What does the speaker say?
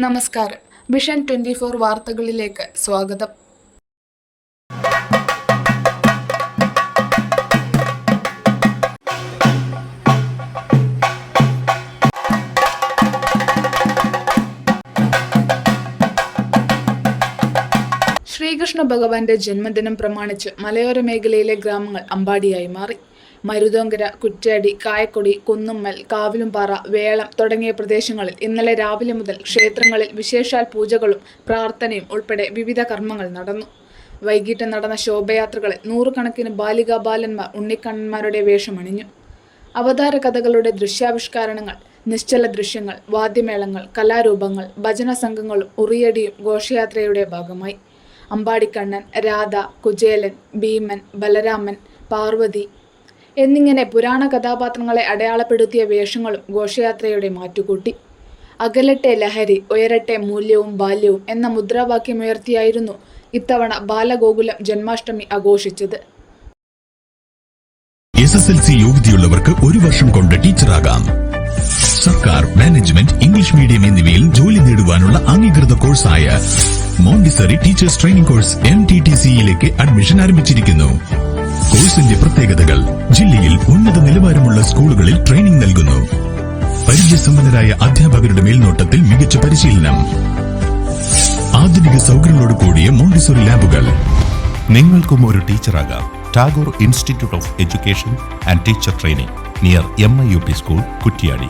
നമസ്കാരം. Vision twenty four വാർത്തകളിലേക്ക് സ്വാഗതം. ശ്രീകൃഷ്ണ ഭഗവാന്റെ ജന്മദിനം പ്രമാണിച്ച് മലയോര മേഖലയിലെ ഗ്രാമങ്ങൾ അമ്പാടിയായി മാറി. മരുതോങ്കര കുറ്റ്യാടി കായക്കൊടി കുന്നുമ്മൽ കാവിലുംപാറ വേളം തുടങ്ങിയ പ്രദേശങ്ങളിൽ ഇന്നലെ രാവിലെ മുതൽ ക്ഷേത്രങ്ങളിൽ വിശേഷാൽ പൂജകളും പ്രാർത്ഥനയും ഉൾപ്പെടെ വിവിധ കർമ്മങ്ങൾ നടന്നു. വൈകിട്ട് നടന്ന ശോഭയാത്രകളിൽ നൂറുകണക്കിന് ബാലികാ ബാലന്മാർ ഉണ്ണിക്കണ്ണന്മാരുടെ വേഷമണിഞ്ഞു അവതാര കഥകളുടെ ദൃശ്യാവിഷ്കാരണങ്ങൾ നിശ്ചല ദൃശ്യങ്ങൾ വാദ്യമേളങ്ങൾ കലാരൂപങ്ങൾ ഭജന സംഘങ്ങളും ഉറിയടിയും ഘോഷയാത്രയുടെ ഭാഗമായി. അമ്പാടിക്കണ്ണൻ രാധ കുചേലൻ ഭീമൻ ബലരാമൻ പാർവതി എന്നിങ്ങനെ പുരാണ കഥാപാത്രങ്ങളെ അടയാളപ്പെടുത്തിയ വേഷങ്ങളും ഘോഷയാത്രയുടെ മാറ്റുകൂട്ടി. അകലട്ടെ ലഹരി ഉയരട്ടെ മൂല്യവും ബാല്യവും എന്ന മുദ്രാവാക്യമുയർത്തിയായിരുന്നു ഇത്തവണ ബാലഗോകുലം ജന്മാഷ്ടമി ആഘോഷിച്ചത്. എസ് എസ് എൽ സി യോഗ്യതയുള്ളവർക്ക് ഒരു വർഷം കൊണ്ട് ടീച്ചറാകാം. സർക്കാർ മാനേജ്മെന്റ് ഇംഗ്ലീഷ് മീഡിയം എന്നിവയിൽ ജോലി നേടുവാനുള്ള അംഗീകൃത കോഴ്സായ Montessori teachers training course M T T സിയിലേക്ക് അഡ്മിഷൻ ആരംഭിച്ചിരിക്കുന്നു. കോഴ്സിന്റെ പ്രത്യേകതകൾ ജില്ലയിൽ ഉന്നത നിലവാരമുള്ള സ്കൂളുകളിൽ ട്രെയിനിംഗ് നൽകുന്നു. പരിചയസമ്പന്നരായ അധ്യാപകരുടെ മേൽനോട്ടത്തിൽ മികച്ച പരിശീലനം. ആധുനിക സൗകര്യങ്ങളോട് കൂടിയ മോണ്ടിസോറി ലാബുകൾ. നിങ്ങൾക്കും ഒരു ടീച്ചറാകാം. Tagore institute of education and teacher training near M I U P school Kuttiyadi.